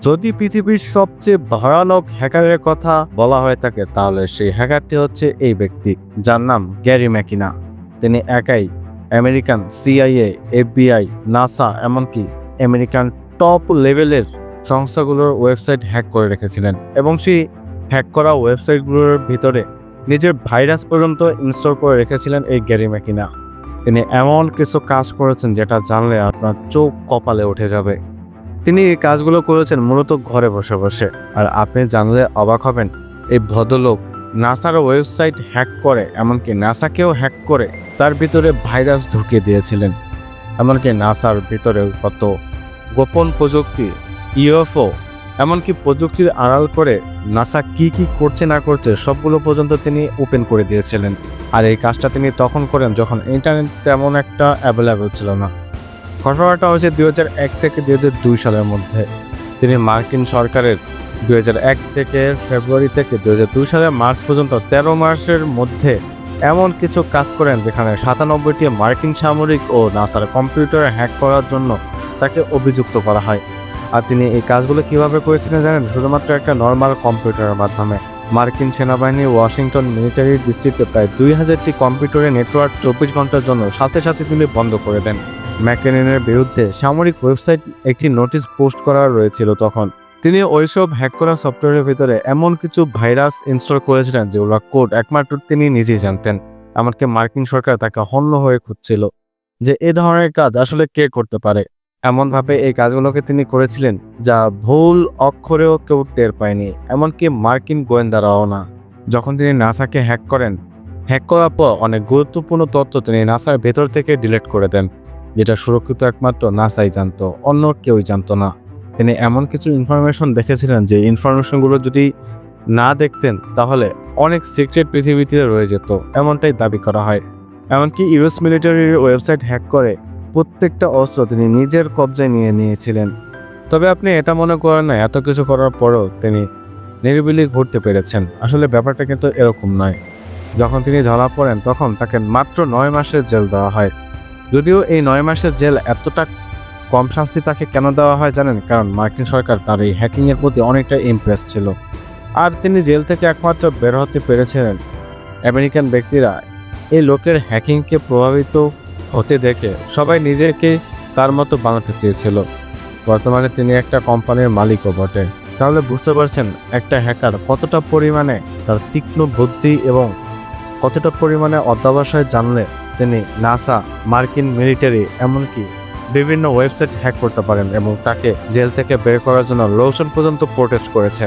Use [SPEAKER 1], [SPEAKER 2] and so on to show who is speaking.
[SPEAKER 1] যদি পৃথিবীর সবচেয়ে ভয়ানক হ্যাকারের কথা বলা হয়ে থাকে তাহলে সেই হ্যাকারটি হচ্ছে এই ব্যক্তি, যার নাম গ্যারি ম্যাকিনা। তিনি একাই আমেরিকান সিআইএ, এফবিআই, নাসা, এমনকি আমেরিকান টপ লেভেলের সংস্থাগুলোর ওয়েবসাইট হ্যাক করে রেখেছিলেন এবং সেই হ্যাক করা ওয়েবসাইটগুলোর ভিতরে নিজের ভাইরাস পর্যন্ত ইনস্টল করে রেখেছিলেন এই গ্যারি ম্যাকিনা। তিনি এমন কিছু কাজ করেছেন যেটা জানলে আপনার চোখ কপালে উঠে যাবে। তিনি এই কাজগুলো করেছেন মূলত ঘরে বসে বসে। আর আপনি জানলে অবাক হবেন, এই ভদ্রলোক নাসার ওয়েবসাইট হ্যাক করে, এমনকি নাসাকেও হ্যাক করে তার ভিতরে ভাইরাস ঢুকিয়ে দিয়েছিলেন। এমনকি নাসার ভিতরে কত গোপন প্রযুক্তি, ইউএফও, এমনকি প্রযুক্তির আড়াল করে নাসা কি কি করছে না করছে সবগুলো পর্যন্ত তিনি ওপেন করে দিয়েছিলেন। আর এই কাজটা তিনি তখন করেন যখন ইন্টারনেট তেমন একটা অ্যাভেলেবেল ছিল না। ঘটনাটা হয়েছে দুই এক থেকে দু হাজার দুই সালের মধ্যে। তিনি মার্কিন সরকারের দুই এক থেকে ফেব্রুয়ারি থেকে দু হাজার দুই সালের মার্চ পর্যন্ত তেরো মার্চের মধ্যে এমন কিছু কাজ করেন যেখানে সাতানব্বইটি মার্কিন সামরিক ও নাসার কম্পিউটার হ্যাক করার জন্য তাকে অভিযুক্ত করা হয়। আর তিনি এই কাজগুলো কীভাবে করেছিলেন জানেন? শুধুমাত্র একটা নর্মাল কম্পিউটারের মাধ্যমে। মার্কিন সেনাবাহিনী ওয়াশিংটন মিলিটারি ডিস্ট্রিক্টে প্রায় দুই হাজারটি কম্পিউটারের নেটওয়ার্ক চব্বিশ ঘণ্টার জন্য সাথে সাথে তিনি বন্ধ করে দেন। ম্যাকেনের বিরুদ্ধে সামরিক ওয়েবসাইট একটি নোটিশ পোস্ট করা রয়েছিল তখন। তিনি ওইসব হ্যাক করা সফটওয়্যারের ভিতরে এমন কিছু ভাইরাস ইনস্টল করেছিলেন যেগুলো কোড একমাত্র তিনি নিজেই জানতেন। এমনকি মার্কিন সরকার তাকে হন্য হয়ে খুঁজছিল যে এ ধরনের কাজ আসলে কে করতে পারে। এমনভাবে এই কাজগুলোকে তিনি করেছিলেন যা ভুল অক্ষরেও কেউ টের পায়নি, এমনকি মার্কিন গোয়েন্দারাও না। যখন তিনি নাসাকে হ্যাক করেন, হ্যাক করার পর অনেক গুরুত্বপূর্ণ তথ্য তিনি নাসার ভেতর থেকে ডিলিট করে দেন। যেটা সুরক্ষিত একমাত্র নাসাই জানত, অন্য কেউই জানতো না। তিনি এমন কিছু ইনফরমেশন দেখেছিলেন যে ইনফরমেশনগুলো যদি না দেখতেন, তাহলে অনেক সিক্রেট পৃথিবীতে রয়ে যেত, এমনটাই দাবি করা হয়। এমনকি ইউএস মিলিটারির ওয়েবসাইট হ্যাক করে প্রত্যেকটা অস্ত্র তিনি নিজের কবজায় নিয়ে নিয়েছিলেন। তবে আপনি এটা মনে করেন না, এত কিছু করার পরও তিনি নিরিবিলি ঘুরতে পেরেছেন। আসলে ব্যাপারটা কিন্তু এরকম নয়। যখন তিনি ধরা পড়েন, তখন তাকে মাত্র নয় মাসের জেল দেওয়া হয়। যদিও এই নয় মাসের জেল এতটা কম শাস্তি তাকে কেন দেওয়া হয় জানেন? কারণ মার্কিন সরকার তার এই হ্যাকিংয়ের প্রতি অনেকটা ইমপ্রেস ছিল। আর তিনি জেল থেকে একমাত্র বের হতে পেরেছিলেন। আমেরিকান ব্যক্তিরা এই লোকের হ্যাকিংকে প্রভাবিত হতে দেখে সবাই নিজেকে তার মতো বানাতে চেয়েছিল। বর্তমানে তিনি একটা কোম্পানির মালিকও বটে। তাহলে বুঝতে পারছেন একটা হ্যাকার কতটা পরিমাণে তার তীক্ষ্ণ বুদ্ধি এবং কতটা পরিমাণে অধ্যাবসায় জানলে তিনি নাসা, মার্কিন মিলিটারি, এমনকি বিভিন্ন ওয়েবসাইট হ্যাক করতে পারেন এবং তাকে জেল থেকে বের করার জন্য লোশন পর্যন্ত প্রোটেস্ট করেছে।